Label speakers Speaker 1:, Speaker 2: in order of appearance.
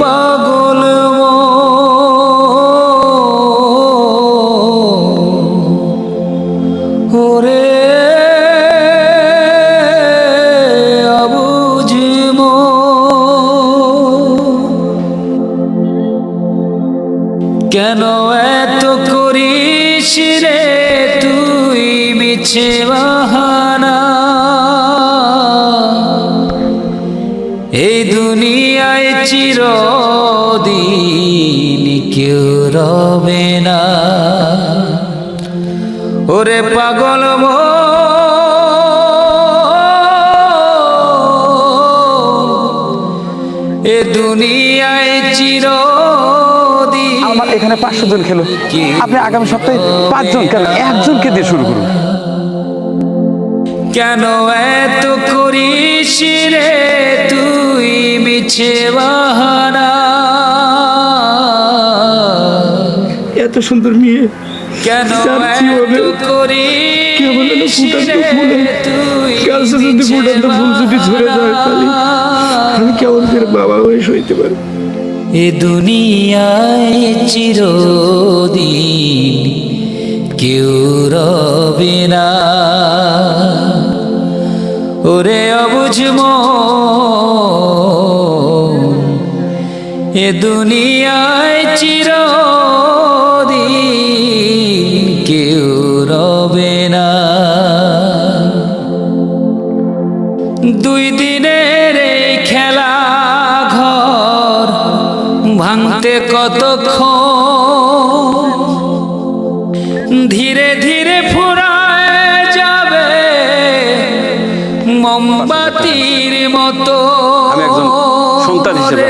Speaker 1: পাগল ওরে কেন এত করিস রে তুই মিছে বাহা দুনিয়ায় চিরদিন কেউ রবে না। ওরে পাগল এ দুনিয়ায় চিরদিন
Speaker 2: আমার এখানে পাঁচশো জন খেলো। আপনি আগামী সপ্তাহে পাঁচজন কেন একজনকে দিয়ে শুরু করুন।
Speaker 1: কেন এত করিস রে? বাহানা
Speaker 3: এত সুন্দর মেয়ে।
Speaker 1: কেন
Speaker 3: যাচ্ছি
Speaker 1: এত
Speaker 3: ওদের।
Speaker 1: করিস
Speaker 3: কে বলে না ফুটান্ত ফুলে? গাছে যদি ফুটান্ত ফুল যদি ঝরে যায় তাহলে আমি কেমন করে বাবা হয়ে সইতে পারি
Speaker 1: এ দুনিয়ায় চিরদিন কেউ রবে না। ওরে অবুঝম এ দুনিয়ায় চিরদিন কেউ রবে না দুই দিনের এই খেলা ঘর ভাঙতে কতক্ষণ ধীরে ধীরে ফুরায় যাবে মোমবাতির মতো
Speaker 2: সন্তান হিসেবে।